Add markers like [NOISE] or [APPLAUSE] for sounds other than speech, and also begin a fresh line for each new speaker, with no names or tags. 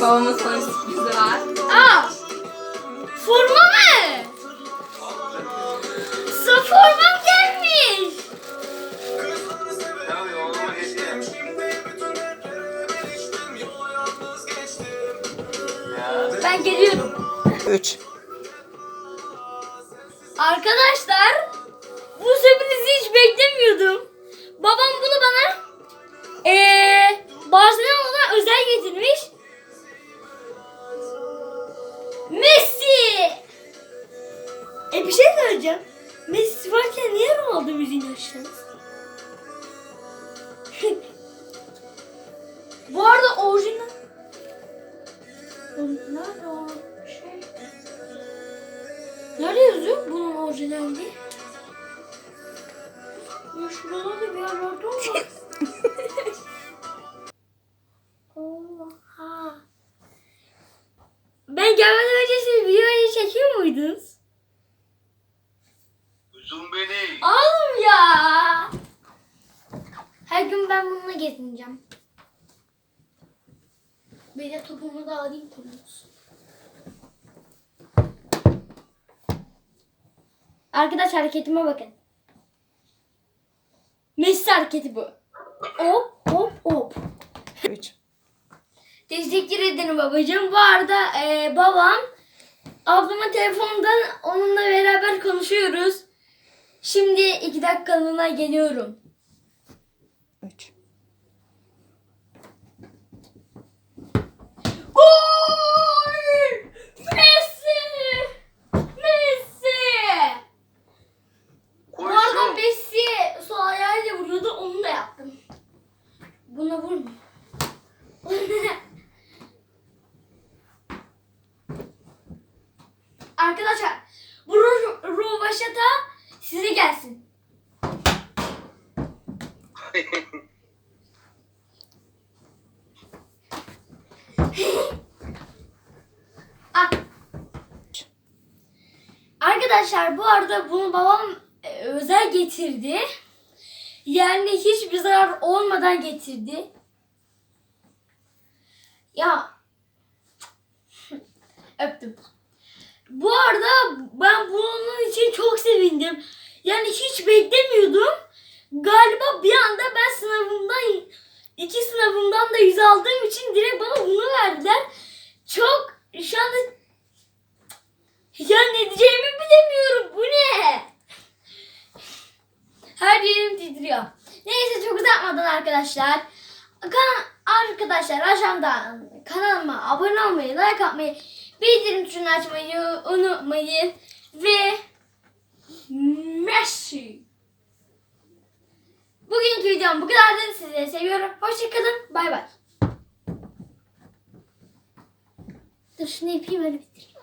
Babamın sana sürprizi var.
Aa! Forma mı? Su formam gelmiş. Ben geliyorum.
3
Arkadaşlar bu sürprizi hiç beklemiyordum. Babam bunu bana eee Barcelona'dan özel getirmiş. Messi! E bir şey söyleyeceğim. Messi varken niye Ronaldo müziğini açtınız? [LAUGHS] Bu arada orijinal... Nerede o şey? Nerede yazıyor bunun orijinali? Ya şuralarda bir yerlerde olmaz. Oha. [LAUGHS] Ben bununla gezineceğim. Bir de topumu da alayım topumuz. Arkadaş hareketime bakın. Messi hareketi bu. Hop hop hop.
3 [LAUGHS]
Teşekkür ederim babacığım. Bu arada e, babam ablama telefondan onunla beraber konuşuyoruz. Şimdi iki dakikalığına geliyorum.
3
Gol! Messi! Messi! Bu arada. Messi sol ayağıyla vuruyordu onu da yaptım. Buna vurma. [LAUGHS] Arkadaşlar Arkadaşlar bu arada bunu babam e, özel getirdi. Yani hiçbir zarar olmadan getirdi. Ya [LAUGHS] öptüm. Bu arada ben bunun için çok sevindim. Yani hiç beklemiyordum. Galiba bir anda ben sınavımdan iki sınavımdan da yüz aldığım için direkt bana bunu verdiler. Çok şu anda ya ne diyeceğimi bilemiyorum. Bu ne? Her yerim titriyor. Neyse çok uzatmadan arkadaşlar. Kan arkadaşlar aşağıdan kanalıma abone olmayı, like atmayı, bildirim tuşunu açmayı unutmayın. Ve Messi. Videom bu kadardı. Sizleri seviyorum. Hoşçakalın. Bay bay. Dur şunu yapayım öyle bitireyim.